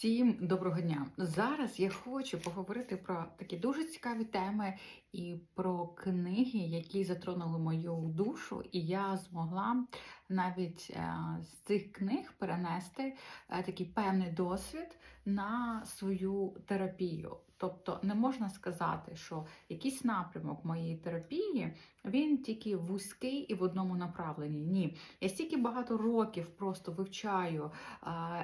Всім доброго дня! Зараз я хочу поговорити про такі дуже цікаві теми і про книги, які затронули мою душу, і я змогла навіть е, з цих книг перенести е, такий певний досвід на свою терапію. Тобто не можна сказати, що якийсь напрямок моєї терапії він тільки вузький і в одному направленні. Ні, я стільки багато років просто вивчаю,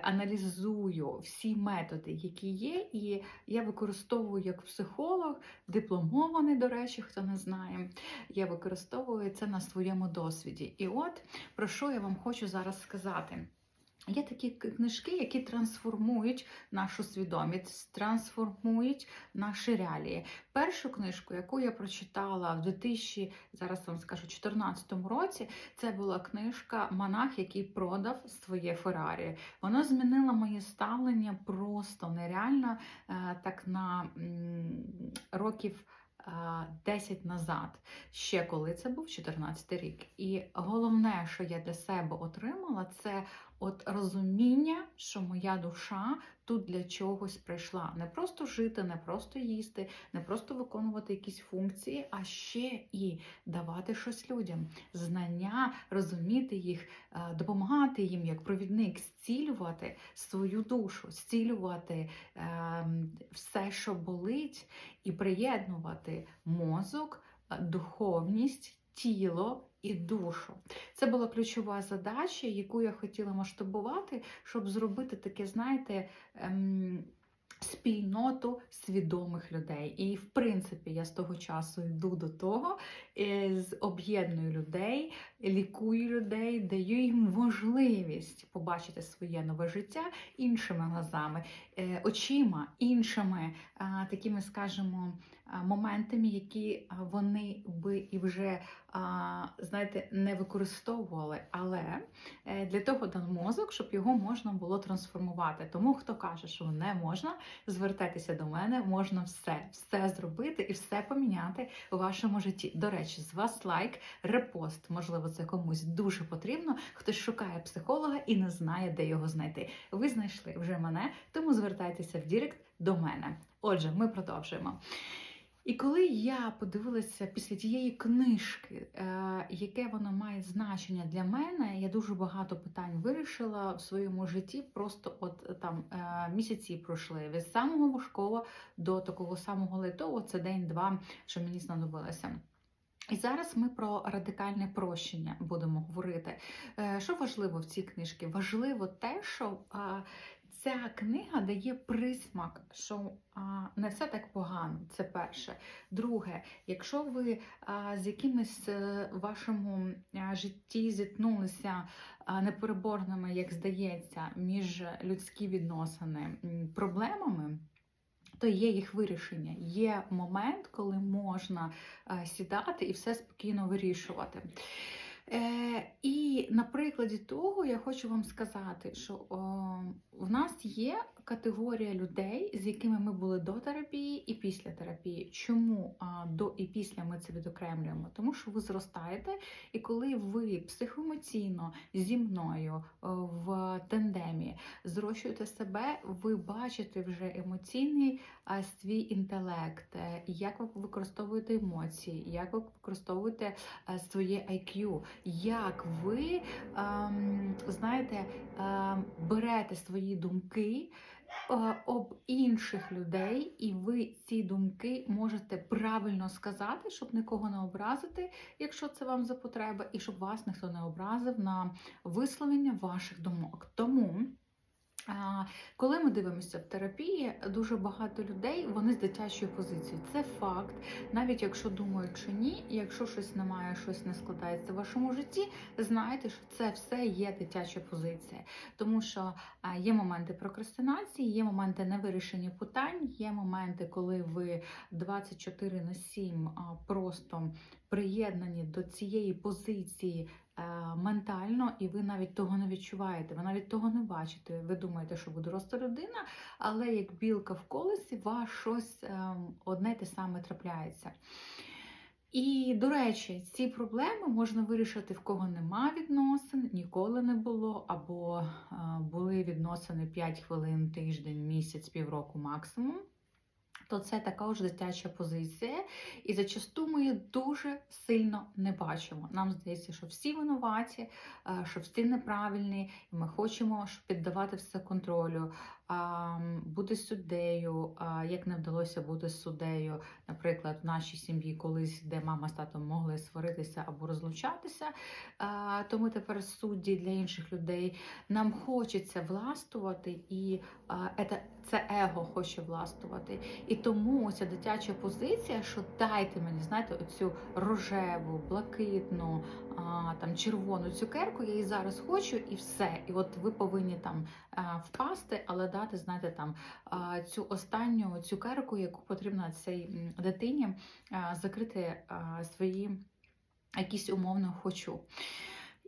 аналізую всі методи, які є, і я використовую як психолог, дипломований, до речі, хто не знає. Я використовую це на своєму досвіді. І от про що я вам хочу зараз сказати. Є такі книжки, які трансформують нашу свідомість, трансформують наші реалії. Першу книжку, яку я прочитала в 2000, зараз вам скажу, 2014 році, це була книжка Монах, який продав своє Феррарі. Воно змінило моє ставлення просто нереально е, так на років. е, 10 назад, ще коли це був 14 рік. І головне, що я для себе отримала, це от розуміння, що моя душа тут для чогось прийшла. Не просто жити, не просто їсти, не просто виконувати якісь функції, а ще і давати щось людям. Знання, розуміти їх, е, допомагати їм як провідник, зцілювати свою душу, зцілювати ем, все, що болить, і приєднувати мозок, е, духовність, тіло і душу. Це була ключова задача, яку я хотіла масштабувати, щоб зробити таке, знаєте, ем, спільноту свідомих людей. І, в принципі, я з того часу йду до того, е, об'єдную людей, лікую людей, даю їм можливість побачити своє нове життя іншими глазами, е, очима, іншими такими, скажімо, моментами, які вони би і вже знаєте, не використовували. Але е, для того дан мозок, щоб його можна було трансформувати. Тому хто каже, що не можна, звертайтеся до мене, можна все, все зробити і все поміняти у вашому житті. До речі, з вас лайк, репост. Можливо, це комусь дуже потрібно. Хтось шукає психолога і не знає, де його знайти. Ви знайшли вже мене, тому звертайтеся в Дірект до мене. Отже, ми продовжуємо. І коли я подивилася після тієї книжки, е, яке воно має значення для мене, я дуже багато питань вирішила в своєму житті. Просто от е, там е, місяці пройшли від самого важкого до такого самого лайтового, це день-два, що мені знадобилося. І зараз ми про радикальне прощення будемо говорити. Що важливо в цій книжці? Важливо те, що ця книга дає присмак, що а, не все так погано. Це перше. Друге, якщо ви а, з якимись е, вашому житті зіткнулися непереборними, як здається, між людські відносини проблемами. То є їх вирішення. Є момент, коли можна е, сідати і все спокійно вирішувати. Е, і на прикладі того я хочу вам сказати, що в нас є категорія людей, з якими ми були до терапії і після терапії. Чому до і після ми це відокремлюємо? Тому що ви зростаєте, і коли ви психоемоційно зі мною в тандемі зрощуєте себе, ви бачите вже емоційний свій інтелект, е, як ви використовуєте емоції, як ви використовуєте е, своє IQ, як ви ем, знаєте, ем, берете свої думки е, об інших людей, і ви ці думки можете правильно сказати, щоб нікого не образити, якщо це вам за потреба, і щоб вас ніхто не образив на висловлення ваших думок. Тому. Коли ми дивимося в терапії, дуже багато людей вони з дитячої позиції. Це факт. Навіть якщо думають чи ні, якщо щось немає, щось не складається в вашому житті, знайте, що це все є дитяча позиція. Тому що є моменти прокрастинації, є моменти невирішення питань, є моменти, коли ви 24 на 7 просто приєднані до цієї позиції ментально, і ви навіть того не відчуваєте, ви навіть того не бачите. Ви думаєте, що ви доросла людина, але як білка в колесі, вас щось е, одне те саме трапляється. І, до речі, ці проблеми можна вирішити в кого нема відносин, ніколи не було, або е, були відносини 5 хвилин, тиждень, місяць, півроку максимум. То це така ж дитяча позиція, і зачасту ми її дуже сильно не бачимо. Нам здається, що всі винуваті, е, що всі неправильні, і ми хочемо піддавати все контролю, бути суддею, як не вдалося бути суддею, наприклад, в нашій сім'ї колись, де мама з татом могли сваритися або розлучатися, то ми тепер судді для інших людей. Нам хочеться властвувати, і це, его хоче властвувати. І тому ця дитяча позиція, що дайте мені, знаєте, оцю рожеву, блакитну, там червону цукерку, я її зараз хочу, і все. І от ви повинні там впасти, але дати, знаєте, там цю останню цукерку, яку потрібно цій дитині закрити свої якісь умовно хочу.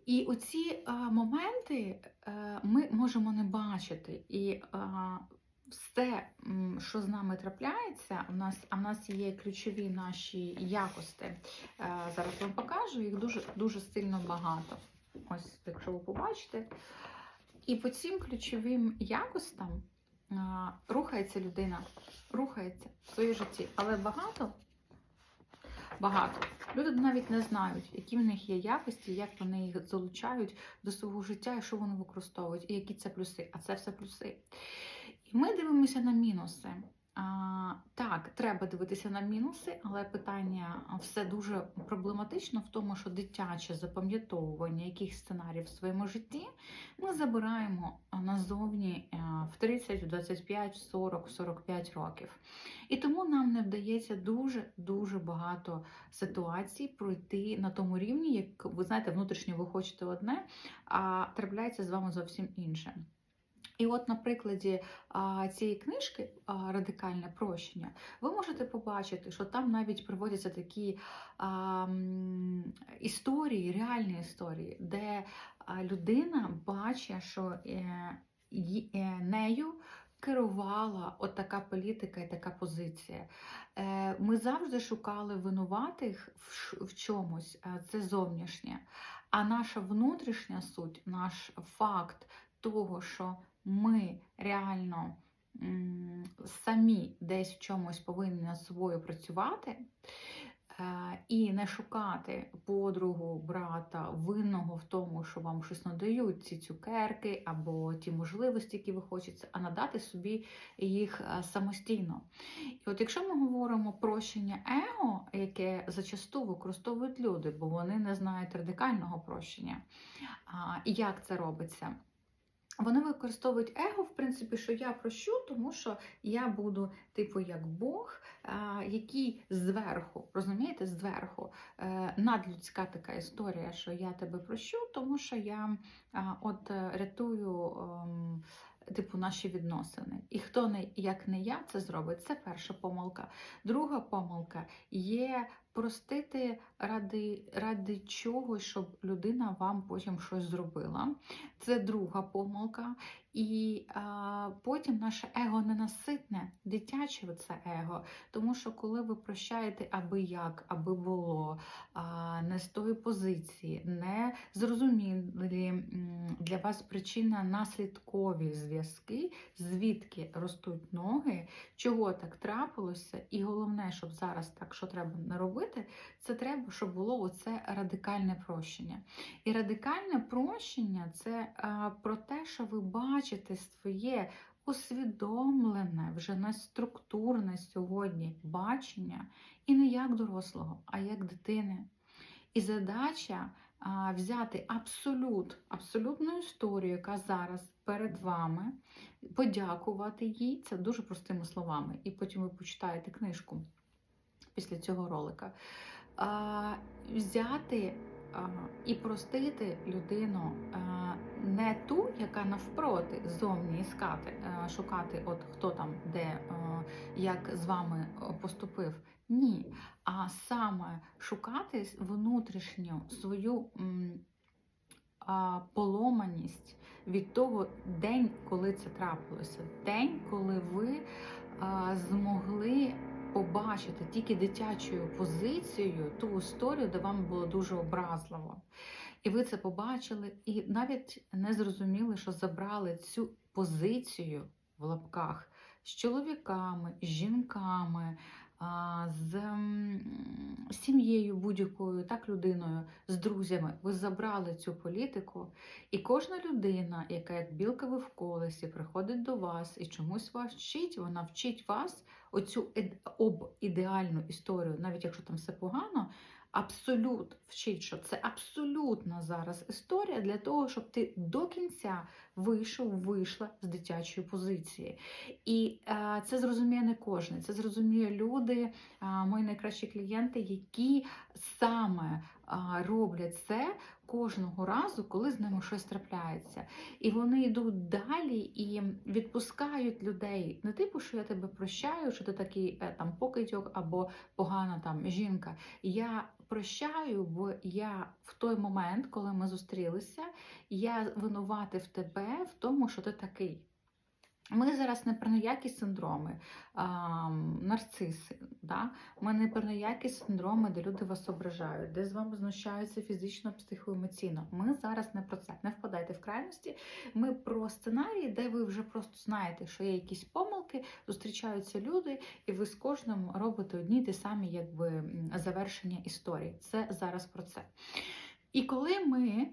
І оці моменти е, ми можемо не бачити. І все, що з нами трапляється, у нас, а в нас є ключові наші якості. Е, Зараз вам покажу, їх дуже, дуже сильно багато. Ось, якщо ви побачите. І по цим ключовим якостям а, рухається людина, рухається в своєму житті, але багато. Багато. Люди навіть не знають, які в них є якості, як вони їх залучають до свого життя і що вони використовують, і які це плюси. А це все плюси. І ми дивимося на мінуси. Так, треба дивитися на мінуси, але питання все дуже проблематично в тому, що дитяче запам'ятовування яких сценаріїв в своєму житті ми забираємо назовні в 30, в 25, 40, в 45 років. І тому нам не вдається дуже дуже багато ситуацій пройти на тому рівні, як ви знаєте, внутрішньо ви хочете одне, а трапляється з вами зовсім інше. І от на прикладі цієї книжки Радикальне прощення, ви можете побачити, що там навіть приводяться такі історії, реальні історії, де людина бачить, що е, е, нею керувала от така політика і така позиція. Е, Ми завжди шукали винуватих в, чомусь, а це зовнішнє. А наша внутрішня суть, наш факт того, що ми реально самі десь в чомусь повинні над собою працювати. е, І не шукати подругу, брата, винного в тому, що вам щось надають ці цукерки або ті можливості, які ви хочете, а надати собі їх е, самостійно. І от якщо ми говоримо прощення его, яке зачасту використовують люди, бо вони не знають радикального прощення, і як це робиться. Вони використовують его, в принципі, що я прощу, тому що я буду, типу, як Бог, який зверху, розумієте, зверху, е, надлюдська така історія, що я тебе прощу, тому що я от е, рятую. ем, Типу, наші відносини. І хто не як не я це зробить, це перша помилка. Друга помилка є простити ради, ради чогось, щоб людина вам потім щось зробила. Це друга помилка. І а, потім наше его ненаситне, дитяче це его. Тому що коли ви прощаєте аби як, аби було, а, не з тої позиції, не зрозумілі для вас причина наслідкові зв'язки, звідки ростуть ноги, чого так трапилося, і головне, щоб зараз так, що треба не робити, це треба, щоб було оце радикальне прощення. І радикальне прощення це а, про те, що ви бачите своє усвідомлене, вже не структурне сьогодні бачення, і не як дорослого, а як дитини. І задача взяти абсолют, абсолютну історію, яка зараз перед вами, подякувати їй, це дуже простими словами, і потім ви почитаєте книжку після цього ролика. Взяти і простити людину не ту, яка навпроти зовні іскати, шукати, от хто там, де, як з вами поступив. Ні, а саме шукати внутрішню свою поломаність від того день, коли це трапилося. День, коли ви змогли побачити тільки дитячою позицією ту історію, де вам було дуже образливо. І ви це побачили, і навіть не зрозуміли, що забрали цю позицію в лапках з чоловіками, з жінками, з сім'єю будь-якою, так людиною, з друзями. Ви забрали цю політику, і кожна людина, яка як білка ви в колесі, приходить до вас і чомусь вас вчить, вона вчить вас оцю об ідеальну історію, навіть якщо там все погано. Абсолют вчить, що це абсолютна зараз історія для того, щоб ти до кінця вийшов, вийшла з дитячої позиції. І е, це зрозуміє не кожен. Це зрозуміє люди, е, мої найкращі клієнти, які саме роблять це кожного разу, коли з ними щось трапляється. І вони йдуть далі і відпускають людей. Не типу, що я тебе прощаю, що ти такий е, там покидьок або погана там жінка. Я прощаю, бо я в той момент, коли ми зустрілися, я винуватив тебе в тому, що ти такий. Ми зараз не про ніякі синдроми, а, нарциси. Да? Ми не про ніякі синдроми, де люди вас ображають, де з вами знущаються фізично, психоемоційно. Ми зараз не про це. Не впадайте в крайності. Ми про сценарії, де ви вже просто знаєте, що є якісь помилки, зустрічаються люди, і ви з кожним робите одні ті самі якби, завершення історії. Це зараз про це. І коли ми,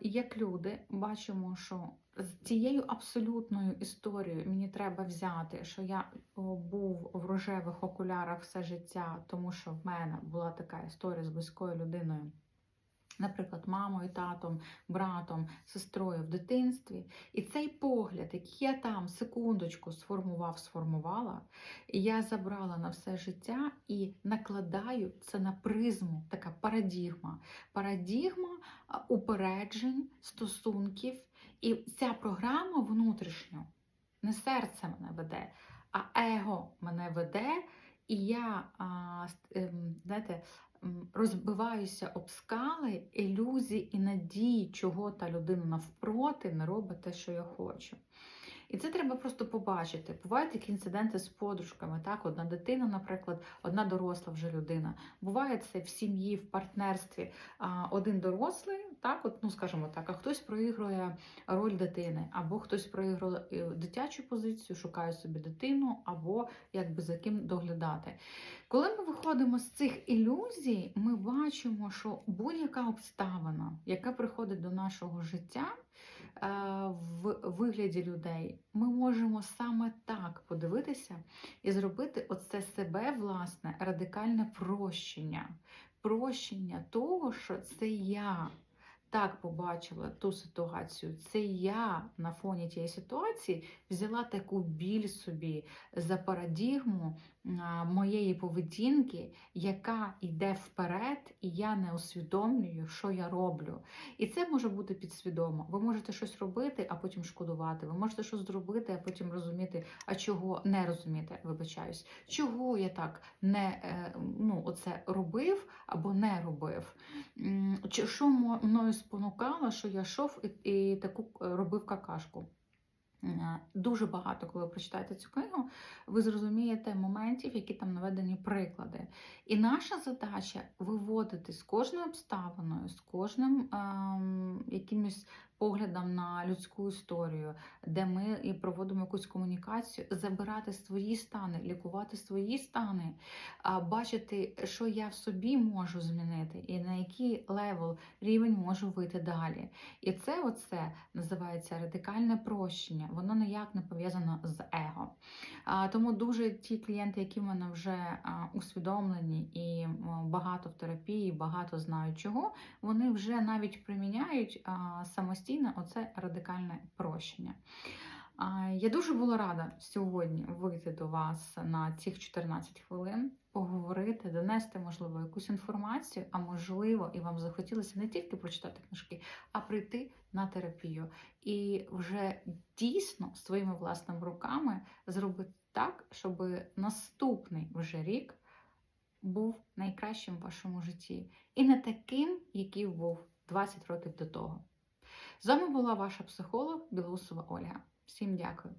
як люди, бачимо, що з цією абсолютною історією мені треба взяти, що я був в рожевих окулярах все життя, тому що в мене була така історія з близькою людиною. Наприклад, мамою, татом, братом, сестрою в дитинстві. І цей погляд, який я там секундочку сформував, сформувала, я забрала на все життя і накладаю це на призму, така парадігма. Парадігма упереджень, стосунків. І ця програма внутрішньо не серце мене веде, а его мене веде, і я ем, знаєте, розбиваюся об скали, ілюзій і надії, чого та людина навпроти не робить те, що я хочу. І це треба просто побачити. Бувають такі інциденти з подружками, так, одна дитина, наприклад, одна доросла вже людина. Буває це в сім'ї, в партнерстві. А, один дорослий, так, от, ну скажімо так, а хтось проігрує роль дитини, або хтось проігрує е, дитячу позицію, шукає собі дитину, або якби за ким доглядати. Коли ми виходимо з цих ілюзій, ми бачимо, що будь-яка обставина, яка приходить до нашого життя в вигляді людей, ми можемо саме так подивитися і зробити оце себе власне радикальне прощення. Прощення того, що це я так побачила ту ситуацію, це я на фоні тієї ситуації взяла таку біль собі за парадігму моєї поведінки, яка йде вперед, і я не усвідомлюю, що я роблю. І це може бути підсвідомо. Ви можете щось робити, а потім шкодувати. Ви можете щось зробити, а потім розуміти, а чого не розуміти, вибачаюсь, чого я так не е, ну, оце робив або не робив. Що мною спонукало, що я йшов і, і таку е, робив какашку. Е, Дуже багато, коли ви прочитаєте цю книгу, ви зрозумієте моментів, які там наведені приклади. І наша задача виводити з кожною обставиною, з кожним ем, якимось поглядом на людську історію, де ми і проводимо якусь комунікацію, забирати свої стани, лікувати свої стани, бачити, що я в собі можу змінити, і на який левел рівень можу вийти далі. І це оце називається радикальне прощення. Воно ніяк не пов'язано з его. Тому дуже ті клієнти, які в мене вже усвідомлені і багато в терапії, багато знають чого, вони вже навіть приміняють а, самостійно оце радикальне прощення. Я дуже була рада сьогодні вийти до вас на цих 14 хвилин, поговорити, донести, можливо, якусь інформацію, а можливо, і вам захотілося не тільки прочитати книжки, а прийти на терапію і вже дійсно своїми власними руками зробити так, щоб наступний вже рік був найкращим в вашому житті. І не таким, який був 20 років до того. З вами була ваша психолог Білоусова Ольга. Всім дякую.